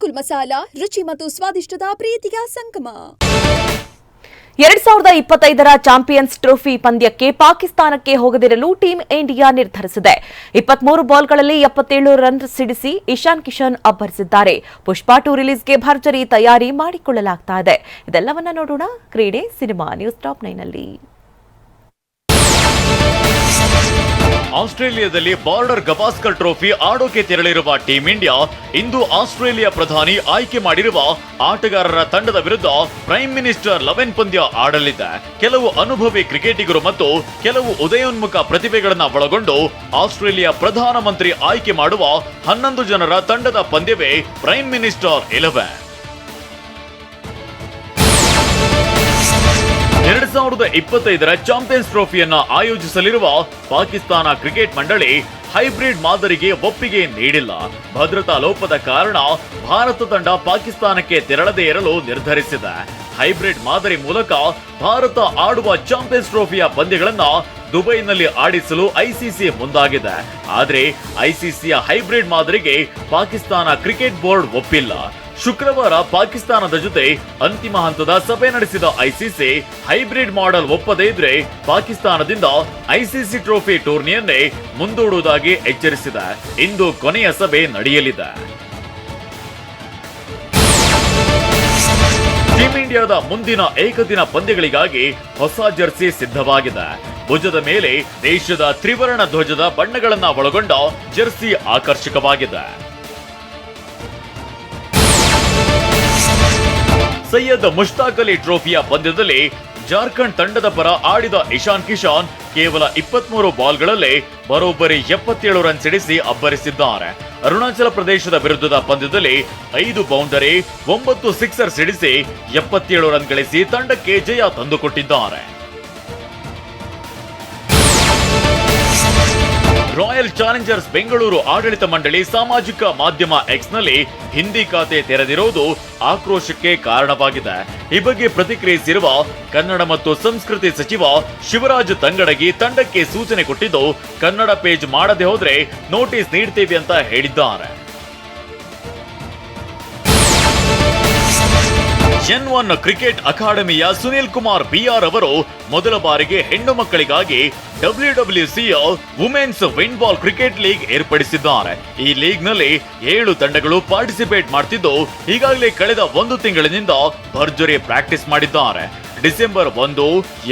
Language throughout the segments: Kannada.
ಅಮರ್ಕುಲ್ ಮಸಾಲಾ, ರುಚಿ ಮತ್ತು ಸ್ವಾದಿಷ್ಟದ ಪ್ರೀತಿಯ ಸಂಗಮ. ಎರಡ್ ಸಾವಿರದ ಇಪ್ಪತ್ತೈದರ ಚಾಂಪಿಯನ್ಸ್ ಟ್ರೋಫಿ ಪಂದ್ಯಕ್ಕೆ ಪಾಕಿಸ್ತಾನಕ್ಕೆ ಹೋಗದಿರಲು ಟೀಂ ಇಂಡಿಯಾ ನಿರ್ಧರಿಸಿದೆ. ಇಪ್ಪತ್ಮೂರು ಬಾಲ್ಗಳಲ್ಲಿ ಎಪ್ಪತ್ತೇಳು ರನ್ ಸಿಡಿಸಿ ಇಶಾನ್ ಕಿಶನ್ ಅಬ್ಬರಿಸಿದ್ದಾರೆ. ಪುಷ್ಪಾ ಟು ರಿಲೀಸ್ಗೆ ಭರ್ಜರಿ ತಯಾರಿ ಮಾಡಿಕೊಳ್ಳಲಾಗ್ತಾ ಇದೆ. ಇದೆಲ್ಲವನ್ನ ನೋಡೋಣ. ಕ್ರೀಡೆ ಸಿನಿಮಾ ನ್ಯೂಸ್ ಟಾಪ್ ನೈನಲ್ಲಿ ಆಸ್ಟ್ರೇಲಿಯಾದಲ್ಲಿ ಬಾರ್ಡರ್ ಗವಾಸ್ಕರ್ ಟ್ರೋಫಿ ಆಡೋಕೆ ತೆರಳಿರುವ ಟೀಂ ಇಂಡಿಯಾ, ಇಂದು ಆಸ್ಟ್ರೇಲಿಯಾ ಪ್ರಧಾನಿ ಆಯ್ಕೆ ಮಾಡಿರುವ ಆಟಗಾರರ ತಂಡದ ವಿರುದ್ಧ ಪ್ರೈಮ್ ಮಿನಿಸ್ಟರ್ ಲವೆನ್ ಪಂದ್ಯ ಆಡಲಿದೆ. ಕೆಲವು ಅನುಭವಿ ಕ್ರಿಕೆಟಿಗರು ಮತ್ತು ಕೆಲವು ಉದಯೋನ್ಮುಖ ಪ್ರತಿಭೆಗಳನ್ನ ಒಳಗೊಂಡು ಆಸ್ಟ್ರೇಲಿಯಾ ಪ್ರಧಾನಮಂತ್ರಿ ಆಯ್ಕೆ ಮಾಡುವ ಹನ್ನೊಂದು ಜನರ ತಂಡದ ಪಂದ್ಯವೇ ಪ್ರೈಮ್ ಮಿನಿಸ್ಟರ್ ಇಲೆವೆನ್. ಸಾವಿರದ ಇಪ್ಪತ್ತೈದರ ಚಾಂಪಿಯನ್ಸ್ ಟ್ರೋಫಿಯನ್ನ ಆಯೋಜಿಸಲಿರುವ ಪಾಕಿಸ್ತಾನ ಕ್ರಿಕೆಟ್ ಮಂಡಳಿ ಹೈಬ್ರಿಡ್ ಮಾದರಿಗೆ ಒಪ್ಪಿಗೆ ನೀಡಿಲ್ಲ. ಭದ್ರತಾ ಲೋಪದ ಕಾರಣ ಭಾರತ ತಂಡ ಪಾಕಿಸ್ತಾನಕ್ಕೆ ತೆರಳದೇ ಇರಲು ನಿರ್ಧರಿಸಿದೆ. ಹೈಬ್ರಿಡ್ ಮಾದರಿ ಮೂಲಕ ಭಾರತ ಆಡುವ ಚಾಂಪಿಯನ್ಸ್ ಟ್ರೋಫಿಯ ಪಂದ್ಯಗಳನ್ನ ದುಬೈನಲ್ಲಿ ಆಡಿಸಲು ಐಸಿಸಿ ಮುಂದಾಗಿದೆ. ಆದರೆ ಐಸಿಸಿಯ ಹೈಬ್ರಿಡ್ ಮಾದರಿಗೆ ಪಾಕಿಸ್ತಾನ ಕ್ರಿಕೆಟ್ ಬೋರ್ಡ್ ಒಪ್ಪಿಲ್ಲ. ಶುಕ್ರವಾರ ಪಾಕಿಸ್ತಾನದ ಜೊತೆ ಅಂತಿಮ ಹಂತದ ಸಭೆ ನಡೆಸಿದ ಐಸಿಸಿ, ಹೈಬ್ರಿಡ್ ಮಾಡೆಲ್ ಒಪ್ಪದೇ ಇದ್ರೆ ಪಾಕಿಸ್ತಾನದಿಂದ ಐಸಿಸಿ ಟ್ರೋಫಿ ಟೂರ್ನಿಯನ್ನೇ ಮುಂದೂಡುವುದಾಗಿ ಎಚ್ಚರಿಸಿದೆ. ಇಂದು ಕೊನೆಯ ಸಭೆ ನಡೆಯಲಿದೆ. ಟೀಂ ಇಂಡಿಯಾದ ಮುಂದಿನ ಏಕದಿನ ಪಂದ್ಯಗಳಿಗಾಗಿ ಹೊಸ ಜರ್ಸಿ ಸಿದ್ಧವಾಗಿದೆ. ಭುಜದ ಮೇಲೆ ದೇಶದ ತ್ರಿವರ್ಣ ಧ್ವಜದ ಬಣ್ಣಗಳನ್ನ ಒಳಗೊಂಡ ಜರ್ಸಿ ಆಕರ್ಷಕವಾಗಿದೆ. ಸೈಯದ್ ಮುಷ್ತಾಕ್ ಅಲಿ ಟ್ರೋಫಿಯ ಪಂದ್ಯದಲ್ಲಿ ಜಾರ್ಖಂಡ್ ತಂಡದ ಪರ ಆಡಿದ ಇಶಾನ್ ಕಿಶಾನ್ ಕೇವಲ ಇಪ್ಪತ್ಮೂರು ಬಾಲ್ಗಳಲ್ಲೇ ಬರೋಬ್ಬರಿ ಎಪ್ಪತ್ತೇಳು ರನ್ ಸಿಡಿಸಿ ಅಬ್ಬರಿಸಿದ್ದಾರೆ. ಅರುಣಾಚಲ ಪ್ರದೇಶದ ವಿರುದ್ಧದ ಪಂದ್ಯದಲ್ಲಿ ಐದು ಬೌಂಡರಿ, ಒಂಬತ್ತು ಸಿಕ್ಸರ್ ಸಿಡಿಸಿ ಎಪ್ಪತ್ತೇಳು ರನ್ ಗಳಿಸಿ ತಂಡಕ್ಕೆ ಜಯ ತಂದುಕೊಟ್ಟಿದ್ದಾರೆ. ರಾಯಲ್ ಚಾಲೆಂಜರ್ಸ್ ಬೆಂಗಳೂರು ಆಡಳಿತ ಮಂಡಳಿ ಸಾಮಾಜಿಕ ಮಾಧ್ಯಮ ಎಕ್ಸ್ನಲ್ಲಿ ಹಿಂದಿ ಖಾತೆ ತೆರೆದಿರುವುದು ಆಕ್ರೋಶಕ್ಕೆ ಕಾರಣವಾಗಿದೆ. ಈ ಬಗ್ಗೆ ಪ್ರತಿಕ್ರಿಯಿಸಿರುವ ಕನ್ನಡ ಮತ್ತು ಸಂಸ್ಕೃತಿ ಸಚಿವ ಶಿವರಾಜ್ ತಂಗಡಗಿ ತಂಡಕ್ಕೆ ಸೂಚನೆ ಕೊಟ್ಟಿದ್ದು, ಕನ್ನಡ ಪೇಜ್ ಮಾಡದೆ ಹೋದ್ರೆ ನೋಟಿಸ್ ನೀಡ್ತೀವಿ ಅಂತ ಹೇಳಿದ್ದಾರೆ. ಎನ್ ಒನ್ ಕ್ರಿಕೆಟ್ ಅಕಾಡೆಮಿಯ ಸುನಿಲ್ ಕುಮಾರ್ ಬಿಆರ್ ಅವರು ಮೊದಲ ಬಾರಿಗೆ ಹೆಣ್ಣು ಮಕ್ಕಳಿಗಾಗಿ ಡಬ್ಲ್ಯೂ ಡಬ್ಲ್ಯೂಸಿಯ ವುಮೆನ್ಸ್ ವಿಂಡ್ಬಾಲ್ ಕ್ರಿಕೆಟ್ ಲೀಗ್ ಏರ್ಪಡಿಸಿದ್ದಾರೆ. ಈ ಲೀಗ್ನಲ್ಲಿ ಏಳು ತಂಡಗಳು ಪಾರ್ಟಿಸಿಪೇಟ್ ಮಾಡ್ತಿದ್ದು, ಈಗಾಗಲೇ ಕಳೆದ ಒಂದು ತಿಂಗಳಿನಿಂದ ಭರ್ಜರಿ ಪ್ರಾಕ್ಟೀಸ್ ಮಾಡಿದ್ದಾರೆ. ಡಿಸೆಂಬರ್ ಒಂದು,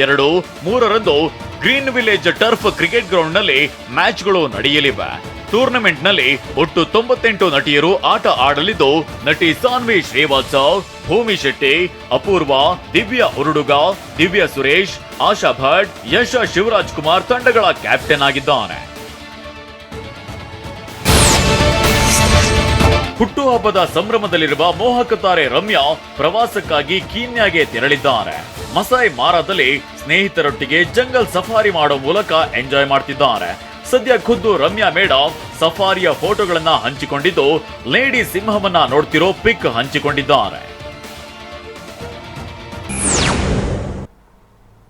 ಎರಡು, ಮೂರರಂದು ಗ್ರೀನ್ ವಿಲೇಜ್ ಟರ್ಫ್ ಕ್ರಿಕೆಟ್ ಗ್ರೌಂಡ್ನಲ್ಲಿ ಮ್ಯಾಚ್ಗಳು ನಡೆಯಲಿವೆ. ಟೂರ್ನಮೆಂಟ್ನಲ್ಲಿ ಒಟ್ಟು ತೊಂಬತ್ತೆಂಟು ನಟಿಯರು ಆಟ ಆಡಲಿದ್ದು, ನಟಿ ಸಾನ್ವಿ ಶ್ರೀವಾತ್ಸವ್, ಭೂಮಿ ಶೆಟ್ಟಿ, ಅಪೂರ್ವ, ದಿವ್ಯಾ ಉರುಡುಗ ದಿವ್ಯಾ ಸುರೇಶ್, ಆಶಾ ಭಟ್, ಯಶ ಶಿವರಾಜ್ ಕುಮಾರ್ ತಂಡಗಳ ಕ್ಯಾಪ್ಟನ್ ಆಗಿದ್ದಾನೆ. ಹುಟ್ಟುಹಬ್ಬದ ಸಂಭ್ರಮದಲ್ಲಿರುವ ಮೋಹಕ ತಾರೆ ರಮ್ಯಾ ಪ್ರವಾಸಕ್ಕಾಗಿ ಕೀನ್ಯಾಗೆ ತೆರಳಿದ್ದಾರೆ. ಮಸಾಯಿ ಮಾರಾದಲ್ಲಿ ಸ್ನೇಹಿತರೊಟ್ಟಿಗೆ ಜಂಗಲ್ ಸಫಾರಿ ಮಾಡೋ ಮೂಲಕ ಎಂಜಾಯ್ ಮಾಡ್ತಿದ್ದಾರೆ. ಸದ್ಯ ಖುದ್ದು ರಮ್ಯಾ ಮೇಡಮ್ ಸಫಾರಿಯ ಫೋಟೋಗಳನ್ನ ಹಂಚಿಕೊಂಡಿದ್ದು ಲೇಡಿ ಸಿಂಹವನ್ನ ನೋಡ್ತಿರೋ ಪಿಕ್ ಹಂಚಿಕೊಂಡಿದ್ದಾರೆ.